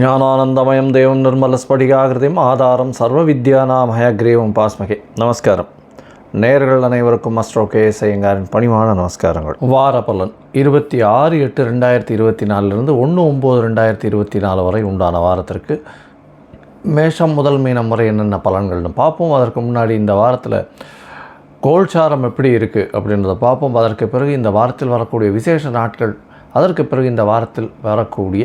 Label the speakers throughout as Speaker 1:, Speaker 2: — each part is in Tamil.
Speaker 1: ஞானானந்தமயம் தேவம் நிர்மலஸ்படிகாகிருதியும் ஆதாரம் சர்வ வித்யானாம் ஹயக்ரீவம் பாஸ்மகே. நமஸ்காரம். நேர்கள் அனைவருக்கும் அஸ்ட்ரோ கே எஸ் ஐயங்காரின் பணிவான நமஸ்காரங்கள். வார பலன் இருபத்தி ஆறு எட்டு ரெண்டாயிரத்தி இருபத்தி நாலுலேருந்து ஒன்று ஒம்பது ரெண்டாயிரத்தி இருபத்தி நாலு வரை உண்டான வாரத்திற்கு மேஷம் முதல் மீனம் வரை என்னென்ன பலன்கள்னு பார்ப்போம். அதற்கு முன்னாடி இந்த வாரத்தில் கோல்சாரம் எப்படி இருக்குது அப்படின்றத பார்ப்போம். அதற்கு பிறகு இந்த வாரத்தில் வரக்கூடிய விசேஷ நாட்கள் அதற்கு பிறகு இந்த வாரத்தில் வரக்கூடிய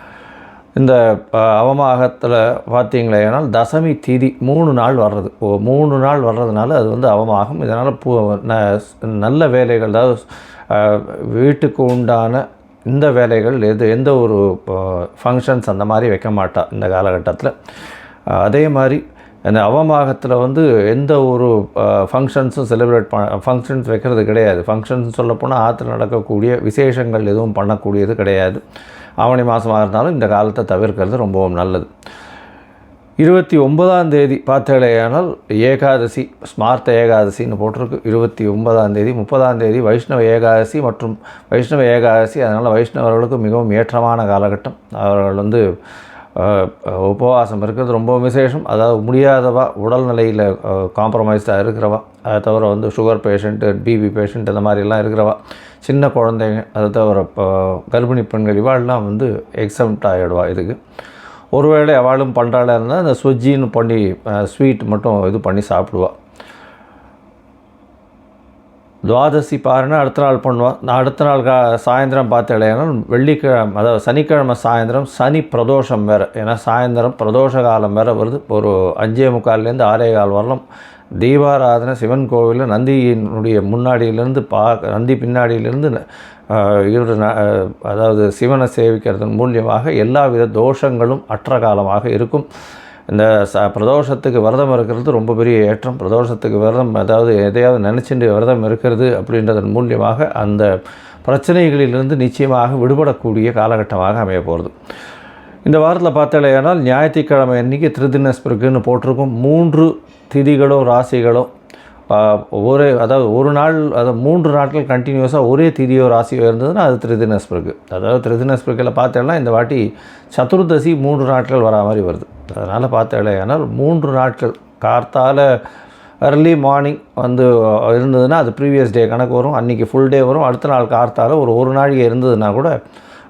Speaker 1: இந்த அவமாகத்தில் அவமாகத்தில் பார்த்தீங்களேனால் தசமி திதி மூணு நாள் வர்றது. மூணு நாள் வர்றதுனால அது வந்து அவமாகம். இதனால் பூ ந- நல்ல வேலைகள் அதாவது வீட்டுக்கு உண்டான இந்த வேலைகள் எது எந்த ஒரு ஃபங்க்ஷன்ஸ் அந்த மாதிரி வைக்க மாட்டா இந்த காலகட்டத்தில். அதே மாதிரி அந்த அவமாகத்தில் வந்து எந்த ஒரு ஃபங்க்ஷன்ஸும் செலிப்ரேட் ப ஃபங்க்ஷன்ஸ் வைக்கிறது கிடையாது. ஃபங்க்ஷன்ஸ் சொல்லப்போனால் ஆற்றுல நடக்கக்கூடிய விசேஷங்கள் எதுவும் பண்ணக்கூடியது கிடையாது. ஆவணி மாதமாக இருந்தாலும் இந்த காலத்தை தவிர்க்கிறது ரொம்பவும் நல்லது. இருபத்தி ஒன்பதாம் தேதி பார்த்தேடையானால் ஏகாதசி ஸ்மார்த்த ஏகாதசின்னு போட்டிருக்கு. இருபத்தி ஒன்பதாம் தேதி முப்பதாம் தேதி வைஷ்ணவ ஏகாதசி மற்றும் வைஷ்ணவ ஏகாதசி. அதனால் வைஷ்ணவர்களுக்கு மிகவும் ஏற்றமான காலகட்டம். அவர்கள் வந்து உபவாசம் இருக்கிறது ரொம்ப விசேஷம். அதாவது முடியாதவா உடல்நிலையில் காம்ப்ரமைஸ்டாக இருக்கிறவா அதை தவிர வந்து சுகர் பேஷண்ட்டு பிபி பேஷண்ட் அந்த மாதிரிலாம் இருக்கிறவா சின்ன குழந்தைங்க அதை தவிர இப்போ கர்ப்பிணி பெண்கள் இவாள்லாம் வந்து எக்ஸம்ட் ஆகிடுவா இதுக்கு. ஒருவேளை அவளும் பண்ணுறாளா இருந்தால் அந்த சுஜின்னு பண்ணி ஸ்வீட் மட்டும் இது பண்ணி சாப்பிடுவா. துவாதசி பாருன்னா அடுத்த நாள் பண்ணுவோம். நான் அடுத்த நாள் கா சாயந்தரம் பார்த்தேன்னா வெள்ளிக்கிழமை அதாவது சனிக்கிழமை சாயந்தரம் சனி பிரதோஷம் வேறு. ஏன்னா சாயந்தரம் பிரதோஷ காலம் வேறு வருது. ஒரு அஞ்சே முக்கால்லேருந்து ஆறே கால் வரலாம். தீபாராதனை சிவன் கோவிலில் நந்தியினுடைய முன்னாடியிலேருந்து பா நந்தி பின்னாடியிலேருந்து இவர் அதாவது சிவனை சேவிக்கிறதன் மூலியமாக எல்லா வித தோஷங்களும் அற்ற காலமாக இருக்கும். இந்த ச பிரதோஷத்துக்கு விரதம் இருக்கிறது ரொம்ப பெரிய ஏற்றம். பிரதோஷத்துக்கு விரதம் அதாவது எதையாவது நினச்சிட்டு விரதம் இருக்கிறது அப்படின்றதன் மூலியமாக அந்த பிரச்சனைகளிலிருந்து நிச்சயமாக விடுபடக்கூடிய காலகட்டமாக அமைய போகிறது இந்த வாரத்தில் பார்த்தாலேயானால் ஞாயிற்றுக்கிழமை அன்றைக்கி திருதினஸ்பிருக்குன்னு போட்டிருக்கும். மூன்று திதிகளோ ராசிகளோ ஒரே அதாவது ஒரு நாள் அதாவது மூன்று நாட்கள் கண்டினியூஸாக ஒரே திதியோ ராசியோ இருந்ததுன்னா அது திருதினஸ்பிருக்கு அதாவது திருதினஸ்பிருக்கில் பார்த்தேன்னா இந்த வாட்டி சதுர்தசி மூன்று நாட்கள் வரா மாதிரி வருது. அதனால் பார்த்தாலேயானால் மூன்று நாட்கள் கார்த்தால் அர்லி மார்னிங் வந்து இருந்ததுன்னா அது ப்ரீவியஸ் டே கணக்கு வரும் அன்றைக்கி ஃபுல் டே வரும் அடுத்த நாள் கார்த்தால ஒரு ஒரு நாளைக்கு இருந்ததுன்னா கூட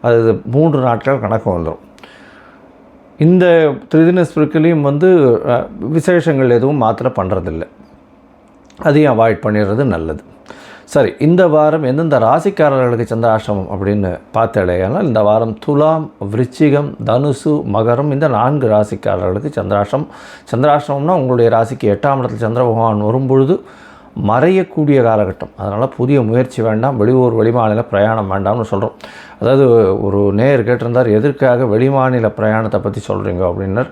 Speaker 1: அது மூன்று நாட்கள் கணக்கு வந்துடும் இந்த திரிதின ஸ்பிரிக்கிலையும் வந்து விசேஷங்கள் எதுவும் மாத்திரை பண்ணுறதில்ல அதையும் அவாய்ட் பண்ணிடுறது நல்லது. சரி இந்த வாரம் எந்தெந்த ராசிக்காரர்களுக்கு சந்திராஷ்டமம் அப்படின்னு பார்த்தேனால் இந்த வாரம் துலாம் விருச்சிகம் தனுசு மகரம் இந்த நான்கு ராசிக்காரர்களுக்கு சந்திராஷ்டம் சந்திராஷ்டமம்னா உங்களுடைய ராசிக்கு எட்டாம் இடத்துல சந்திர பகவான் வரும்பொழுது மறையக்கூடிய காலகட்டம். அதனால் புதிய முயற்சி வேண்டாம் வெளியூர் வெளிமாநில பிரயாணம் வேண்டாம்னு சொல்கிறோம் அதாவது ஒரு நேர் கேட்டிருந்தார் எதற்காக வெளிமாநில பிரயாணத்தை பற்றி சொல்கிறீங்க அப்படின்னர்.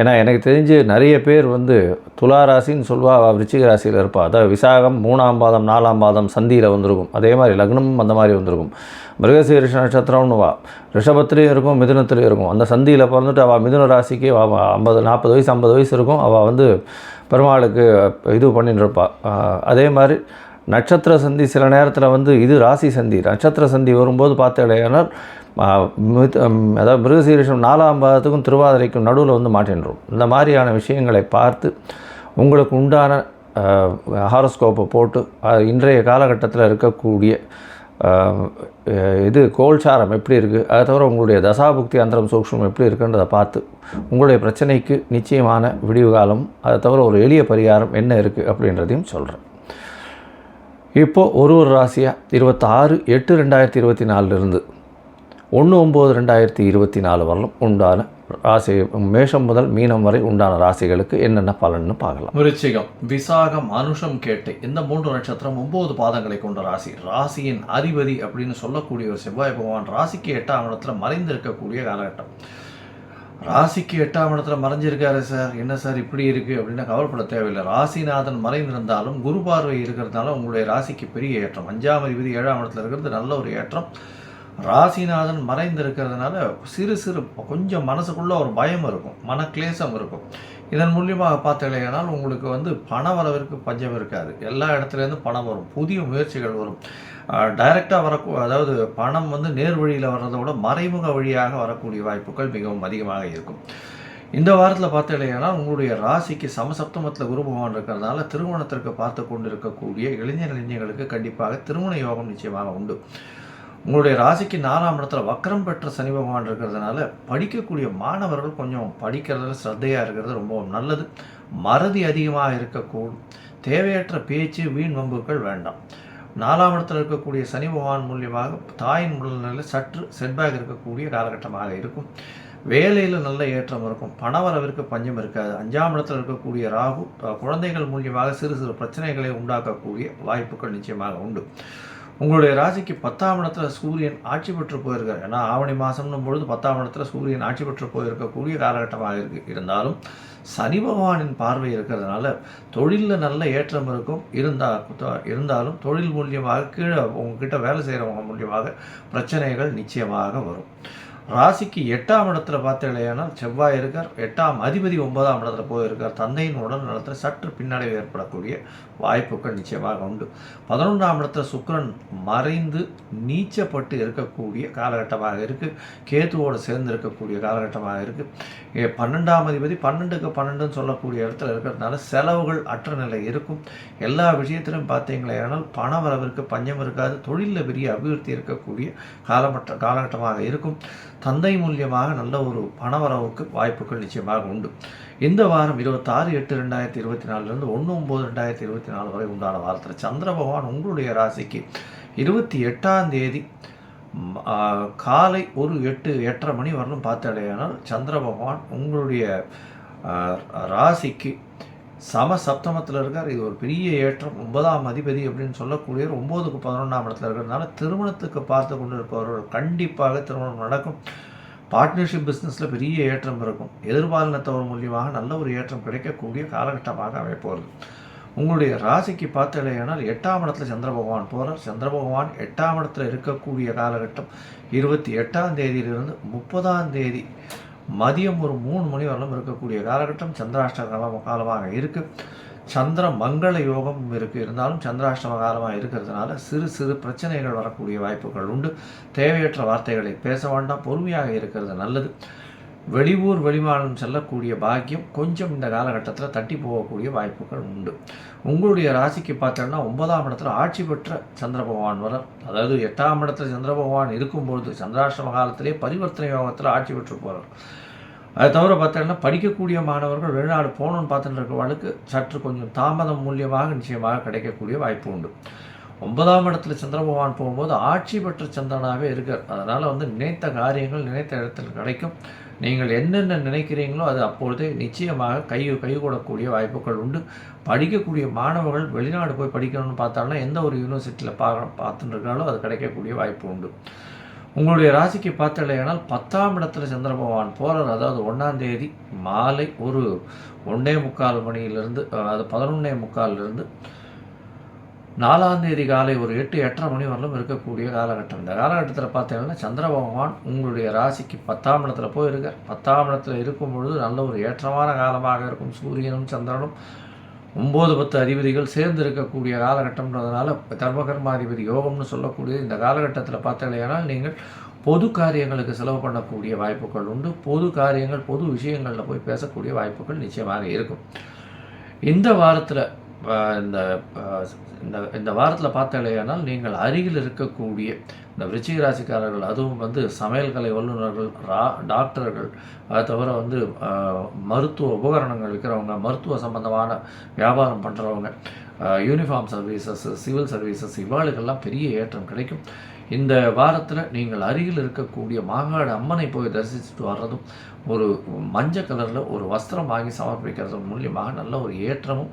Speaker 1: ஏன்னா எனக்கு தெரிஞ்சு நிறைய பேர் வந்து துலா ராசின்னு சொல்லுவா அவள் விருச்சிக ராசியில் இருப்பாள் அதாவது விசாகம் மூணாம் பாதம் நாலாம் பாதம் சந்தியில் வந்திருக்கும். அதே மாதிரி லக்னமும் அந்த மாதிரி வந்திருக்கும். மிருகசீரிஷ நட்சத்திரம்னு வா. ரிஷபத்துலேயும் இருக்கும் மிதுனத்துலேயும் இருக்கும். அந்த சந்தியில் பிறந்துட்டு அவள் மிதுன ராசிக்கு அவள் ஐம்பது நாற்பது வயசு ஐம்பது வயசு இருக்கும். அவள் வந்து பெருமாளுக்கு இது பண்ணிட்டு இருப்பாள் அதே மாதிரி நட்சத்திர சந்தி சில நேரத்தில் வந்து இது ராசி சந்தி. நட்சத்திர சந்தி வரும்போது பார்த்தேனால் அதாவது மிருகசீரிஷம் நாலாம் பாதத்துக்கும் திருவாதிரைக்கும் நடுவில் வந்து மாற்றின்றோம். இந்த மாதிரியான விஷயங்களை பார்த்து உங்களுக்கு உண்டான ஹாரோஸ்கோப்பை போட்டு இன்றைய காலகட்டத்தில் இருக்கக்கூடிய இது கோல்சாரம் எப்படி இருக்குது அதை தவிர உங்களுடைய தசாபுக்தி அந்தரம் சூக்ஷம் எப்படி இருக்குன்றதை பார்த்து உங்களுடைய பிரச்சனைக்கு நிச்சயமான விடிவு காலம் அதை தவிர ஒரு எளிய பரிகாரம் என்ன இருக்குது அப்படின்றதையும் சொல்கிறேன் இப்போது ஒரு ஒரு ராசியாக இருபத்தாறு எட்டு ரெண்டாயிரத்தி இருபத்தி நாலுலேருந்து ஒன்று ஒம்பது ரெண்டாயிரத்தி இருபத்தி நாலு வரலும் உண்டான ராசி மேஷம் முதல் மீனம் வரை உண்டான ராசிகளுக்கு என்னென்ன பலன்னு பார்க்கலாம்.
Speaker 2: விருச்சிகம் விசாகம் அனுஷம் கேட்டு. இந்த மூன்று நட்சத்திரம் ஒன்பது பாதங்களை கொண்ட ராசி. ராசியின் அதிபதி அப்படின்னு சொல்லக்கூடிய ஒரு செவ்வாய் பகவான் ராசிக்கு எட்டாம் இடத்துல மறைந்திருக்கக்கூடிய காலகட்டம். ராசிக்கு எட்டாம் இடத்துல மறைஞ்சிருக்காரு சார். என்ன சார் இப்படி இருக்கு அப்படின்னு கவலைப்பட தேவையில்லை. ராசிநாதன் மறைந்திருந்தாலும் குரு பார்வை இருக்கிறதுனால உங்களுடைய ராசிக்கு பெரிய ஏற்றம். அஞ்சாம் அதிபதி ஏழாம் இடத்துல இருக்கிறது நல்ல ஒரு ஏற்றம். ராசிநாதன் மறைந்து இருக்கிறதுனால சிறு சிறு கொஞ்சம் மனசுக்குள்ளே ஒரு பயம் இருக்கும். மனக்லேசம் இருக்கும். இதன் மூலியமாக பார்த்தீங்கன்னா உங்களுக்கு வந்து பண வரவிற்கு பஞ்சம் இருக்காது. எல்லா இடத்துலேருந்து பணம் வரும். புதிய முயற்சிகள் வரும். டைரெக்டாக வரக்கூ அதாவது பணம் வந்து நேர் வழியில் வர்றதை விட மறைமுக வழியாக வரக்கூடிய வாய்ப்புகள் மிகவும் அதிகமாக இருக்கும். இந்த வாரத்தில் பார்த்தீங்கன்னா உங்களுடைய ராசிக்கு சமசப்தமத்தில் குரு பகவான் இருக்கிறதுனால திருமணத்திற்கு பார்த்து கொண்டு இருக்கக்கூடிய இளைஞர் இளைஞர்களுக்கு கண்டிப்பாக திருமண யோகம் நிச்சயமாக உண்டு. உங்களுடைய ராசிக்கு நாலாம் இடத்துல வக்கரம் பெற்ற சனி பகவான் இருக்கிறதுனால படிக்கக்கூடிய மாணவர்கள் கொஞ்சம் படிக்கிறதுல ஸ்ரத்தையாக இருக்கிறது ரொம்ப நல்லது. மறதி அதிகமாக இருக்கக்கூடும். தேவையற்ற பேச்சு வீண் வம்புகள் வேண்டாம். நாலாம் இடத்துல இருக்கக்கூடிய சனி பகவான் மூலியமாக தாயின் உடல்நிலையில் சற்று செட்பேக் இருக்கக்கூடிய காலகட்டமாக இருக்கும். வேலையில் நல்ல ஏற்றம் இருக்கும். பணவரவிற்கு பஞ்சம் இருக்காது. அஞ்சாம் இடத்துல இருக்கக்கூடிய ராகு குழந்தைகள் மூலியமாக சிறு சிறு பிரச்சனைகளை உண்டாக்கக்கூடிய வாய்ப்புகள் நிச்சயமாக உண்டு. உங்களுடைய ராசிக்கு பத்தாம் இடத்துல சூரியன் ஆட்சி பெற்று போயிருக்கார். ஏன்னா ஆவணி மாதம்னும் பொழுது பத்தாம் இடத்துல சூரியன் ஆட்சி பெற்று போயிருக்கக்கூடிய காலகட்டமாக இருக்கு. இருந்தாலும் சனி பகவானின் பார்வை இருக்கிறதுனால தொழிலில் நல்ல ஏற்றம் இருக்கும். இருந்தா இருந்தாலும் தொழில் மூலியமாக கீழே உங்ககிட்ட வேலை செய்கிறவங்க மூலியமாக பிரச்சனைகள் நிச்சயமாக வரும். ராசிக்கு எட்டாம் இடத்துல பார்த்தீங்களேனால் செவ்வாய் இருக்கார். எட்டாம் அதிபதி ஒன்பதாம் இடத்துல போயிருக்கார். தந்தையின் உடல் நலத்தில் சற்று பின்னடைவு ஏற்படக்கூடிய வாய்ப்புகள் நிச்சயமாக உண்டு. பதினொன்றாம் இடத்துல சுக்கிரன் மறைந்து நீச்சப்பட்டு இருக்கக்கூடிய காலகட்டமாக இருக்குது கேத்துவோடு சேர்ந்து இருக்கக்கூடிய காலகட்டமாக இருக்குது பன்னெண்டாம் அதிபதி பன்னெண்டுக்கு பன்னெண்டுன்னு சொல்லக்கூடிய இடத்துல இருக்கிறதுனால செலவுகள் அற்ற நிலை இருக்கும். எல்லா விஷயத்திலும் பார்த்தீங்களேனால் பண வரவிற்கு பஞ்சம் இருக்காது. தொழிலில் பெரிய அபிவிருத்தி இருக்கக்கூடிய காலமற்ற காலகட்டமாக இருக்கும். தந்தை மூலியமாக நல்ல ஒரு பணவரவுக்கு வாய்ப்புகள் நிச்சயமாக உண்டு. இந்த வாரம் இருபத்தாறு எட்டு ரெண்டாயிரத்தி இருபத்தி நாலுலேருந்து ஒன்று ஒம்பது ரெண்டாயிரத்தி இருபத்தி நாலு வரை உண்டான வாரத்தில் சந்திர பகவான் உங்களுடைய ராசிக்கு இருபத்தி எட்டாம் தேதி காலை ஒரு எட்டு எட்டரை மணி வரலும் பார்த்தாலேயானால் சந்திர பகவான் உங்களுடைய ராசிக்கு சம சப்தமத்தில் இருக்கார். இது ஒரு பெரிய ஏற்றம். ஒன்பதாம் அதிபதி அப்படின்னு சொல்லக்கூடிய ஒம்போதுக்கு பதினொன்றாம் இடத்துல இருக்கிறதுனால திருமணத்துக்கு பார்த்து கொண்டு இருப்பவர்கள் கண்டிப்பாக திருமணம் நடக்கும். பார்ட்னர்ஷிப் பிஸ்னஸில் பெரிய ஏற்றம் இருக்கும். எதிர்பாலினத்தவர் மூலியமாக நல்ல ஒரு ஏற்றம் கிடைக்கக்கூடிய காலகட்டமாக அமைப்போகிறது உங்களுடைய ராசிக்கு பார்த்தலையானால் எட்டாம் இடத்துல சந்திர பகவான் போகிறார் சந்திர பகவான் எட்டாம் இடத்துல இருக்கக்கூடிய காலகட்டம் இருபத்தி எட்டாம் தேதியிலிருந்து முப்பதாம் தேதி மதியம் ஒரு மூணு மணி வரலும் இருக்கக்கூடிய காலகட்டம் சந்திராஷ்டம காலமாக இருக்குது சந்திர மங்கள யோகம் இருக்குது இருந்தாலும் சந்திராஷ்டம காலமாக இருக்கிறதுனால சிறு சிறு பிரச்சனைகள் வரக்கூடிய வாய்ப்புகள் உண்டு. தேவையற்ற வார்த்தைகளை பேச வேண்டாம். பொறுமையாக இருக்கிறது நல்லது. வெளியூர் வெளிமாநிலம் செல்லக்கூடிய பாக்கியம் கொஞ்சம் இந்த காலகட்டத்தில் தட்டி போகக்கூடிய வாய்ப்புகள் உண்டு. உங்களுடைய ராசிக்கு பார்த்தோம்னா ஒன்பதாம் இடத்துல ஆட்சி பெற்ற சந்திர பகவான் வர அதாவது எட்டாம் இடத்துல சந்திர பகவான் இருக்கும்பொழுது சந்திராஷ்டம காலத்திலே பரிவர்த்தனை யோகத்தில் ஆட்சி பெற்று போகிறார் அதை தவிர பார்த்தோம்னா படிக்கக்கூடிய மாணவர்கள் வெளிநாடு போகணும்னு பார்த்துட்டு இருக்கிறவர்களுக்கு சற்று கொஞ்சம் தாமதம் மூலியமாக நிச்சயமாக கிடைக்கக்கூடிய வாய்ப்பு உண்டு. ஒன்பதாம் இடத்துல சந்திர பகவான் போகும்போது ஆட்சி பெற்ற சந்திரனாகவே இருக்கார். அதனால் வந்து நினைத்த காரியங்கள் நினைத்த இடத்தில் கிடைக்கும். நீங்கள் என்னென்ன நினைக்கிறீங்களோ அது அப்பொழுதே நிச்சயமாக கை கைகூடக்கூடிய வாய்ப்புகள் உண்டு. படிக்கக்கூடிய மாணவர்கள் வெளிநாடு போய் படிக்கணும்னு பார்த்தாலும் எந்த ஒரு யூனிவர்சிட்டியில் பா பார்த்துட்டு இருக்காங்களோ அது கிடைக்கக்கூடிய வாய்ப்பு உண்டு. உங்களுடைய ராசிக்கு பார்த்தலையானால் பத்தாம் இடத்துல சந்திர பகவான் போகிறார் அதாவது ஒன்றாம் தேதி மாலை ஒரு ஒன்றே முக்கால் மணியிலிருந்து அது பதினொன்னே முக்காலிலிருந்து நாலாம் தேதி காலை ஒரு எட்டு எட்டரை மணி வரலும் இருக்கக்கூடிய காலகட்டம். இந்த காலகட்டத்தில் பார்த்தீங்கன்னா சந்திர பகவான் உங்களுடைய ராசிக்கு பத்தாம் இடத்துல போயிருக்கார். பத்தாம் இடத்துல இருக்கும் பொழுது நல்ல ஒரு ஏற்றமான காலமாக இருக்கும். சூரியனும் சந்திரனும் ஒம்பது பத்து அதிபதிகள் சேர்ந்து இருக்கக்கூடிய காலகட்டம்ன்றதுனால தர்மகர்மாதிபதி யோகம்னு சொல்லக்கூடிய இந்த காலகட்டத்தில் பார்த்தீங்கன்னா நீங்கள் பொது காரியங்களுக்கு செலவு பண்ணக்கூடிய வாய்ப்புகள் உண்டு. பொது காரியங்கள் பொது விஷயங்களில் போய் பேசக்கூடிய வாய்ப்புகள் நிச்சயமாக இருக்கும். இந்த வாரத்தில் இந்த இந்த இந்த வாரத்தில் பார்த்தாலேயானால் நீங்கள் அருகில் இருக்கக்கூடிய இந்த விருச்சிக ராசிக்காரர்கள் அதுவும் வந்து சமையல்கலை வல்லுநர்கள் ரா டாக்டர்கள் அதை தவிர வந்து மருத்துவ உபகரணங்கள் விற்கிறவங்க மருத்துவ சம்பந்தமான வியாபாரம் பண்ணுறவங்க யூனிஃபார்ம் சர்வீசஸ் சிவில் சர்வீசஸ் இவாளுக்கெல்லாம் பெரிய ஏற்றம் கிடைக்கும். இந்த வாரத்தில் நீங்கள் அருகில் இருக்கக்கூடிய மாகாடு அம்மனை போய் தரிசிச்சுட்டு வர்றதும் ஒரு மஞ்சள் கலரில் ஒரு வஸ்திரம் வாங்கி சமர்ப்பிக்கிறது மூலியமாக நல்ல ஒரு ஏற்றமும்